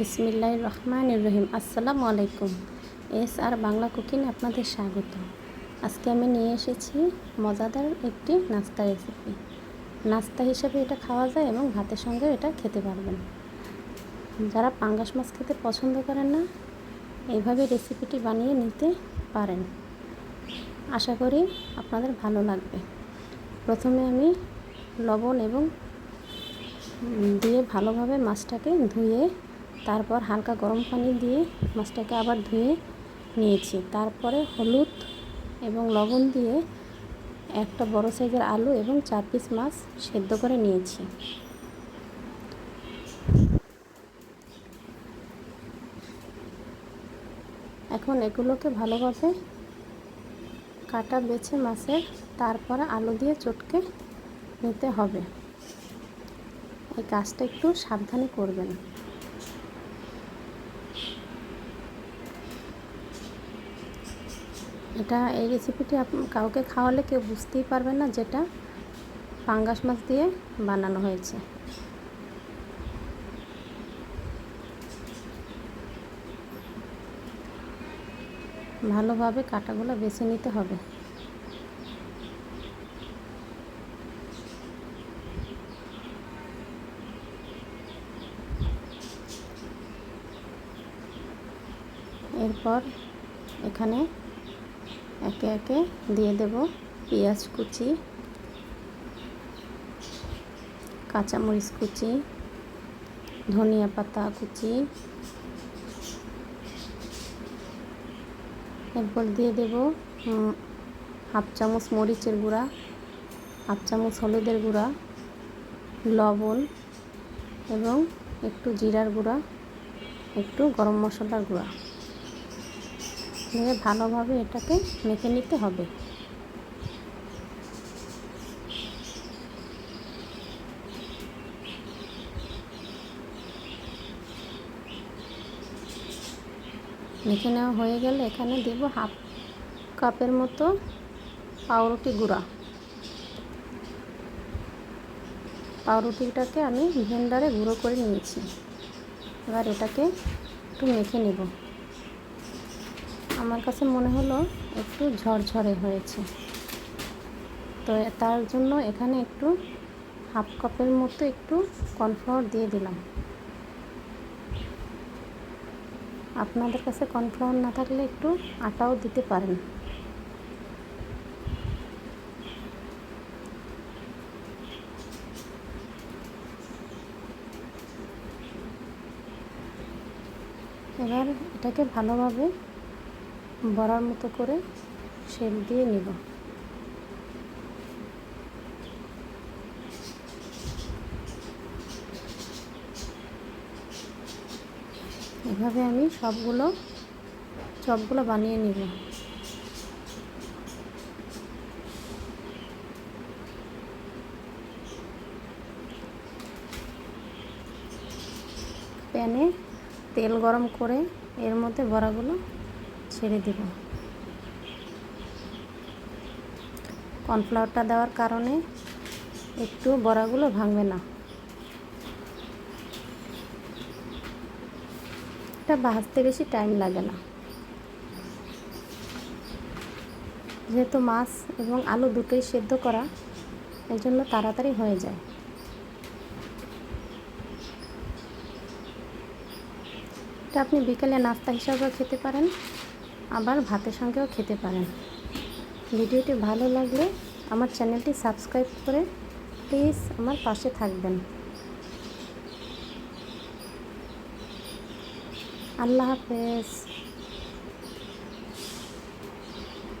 বিসমিল্লাহ রহমান রহিম। আসসালামু আলাইকুম। এস আর বাংলা কুকিং আপনাদের স্বাগত। আজকে আমি নিয়ে এসেছি মজাদার একটি নাস্তা রেসিপি নাস্তা হিসেবে এটা খাওয়া যায় এবং ভাতের সঙ্গে এটা খেতে পারবেন। যারা পাঙ্গাস মাছ খেতে পছন্দ করেন না, এইভাবে রেসিপিটি বানিয়ে নিতে পারেন। আশা করি আপনাদের ভালো লাগবে। প্রথমে আমি লবণ এবং দিয়ে ভালোভাবে মাছটাকে ধুয়ে তারপর হালকা গরম পানি দিয়ে মাছটাকে আবার ধুয়ে নিয়েছি। তারপরে হলুদ এবং লবণ দিয়ে একটা বড় সাইজের আলু এবং চার পিস মাছ সেদ্ধ করে নিয়েছি। এখন এগুলোকে ভালোভাবে কাটা, বেছে মাছের, তারপরে আলু দিয়ে চটকে নিতে হবে। এই কাজটা একটু সাবধানে করবেন। এটা এই রেসিপিটি কাউকে খাওয়ালে কেউ বুঝতেই পারবে না যেটা পাঙ্গাস মাছ দিয়ে বানানো হয়েছে। ভালোভাবে কাটাগুলো বেছে নিতে হবে। এরপর এখানে একে একে দিয়ে দেব পেঁয়াজ কুচি, কাঁচামরিচ কুচি, ধনিয়া পাতা কুচি। এরপর দিয়ে দেব হাফ চামচ মরিচের গুঁড়া, হাফ চামচ হলুদের গুঁড়া, লবণ এবং একটু জিরার গুঁড়া, একটু গরম মশলার গুঁড়া। দিয়ে ভালোভাবে এটাকে মেখে নিতে হবে। মেখে নেওয়া হয়ে গেলে এখানে দেব হাফ কাপের মতো পাউরুটি গুঁড়া। পাউরুটিটাকে আমি ভেন্ডারে গুঁড়ো করে নিয়েছি। এবার এটাকে একটু মেখে নেব। আমার কাছে মনে হলো একটু ঝরঝরে হয়েছে। তো তার জন্য এখানে একটু হাফ কাপের মতো একটু কর্নফ্লাওয়ার দিয়ে দিলাম। আপনাদের কাছে কর্নফ্লাওয়ার না থাকলে একটু আটাও দিতে পারেন। এবার এটাকে ভালোভাবে বড়ার মতো করে শেপ দিয়ে নিব। এভাবে আমি সবগুলো চপগুলো বানিয়ে নিব। প্যানে তেল গরম করে এর মধ্যে বড়াগুলো ছেড়ে দেব। কর্নফ্লাওয়ারটা দেওয়ার কারণে একটু বড়াগুলো ভাঙবে না। এটা ভাজতে বেশি টাইম লাগে না। যেহেতু মাছ এবং আলু দুটোই সেদ্ধ করা এর জন্য তাড়াতাড়ি হয়ে যায়। এটা আপনি বিকেলে নাস্তা হিসাবেও খেতে পারেন। আবার ভাতের সঙ্গেও খেতে পারেন। ভিডিওটি ভালো লাগলে আমার চ্যানেলটি সাবস্ক্রাইব করে প্লিজ আমার পাশে থাকবেন। আল্লাহ হাফেজ।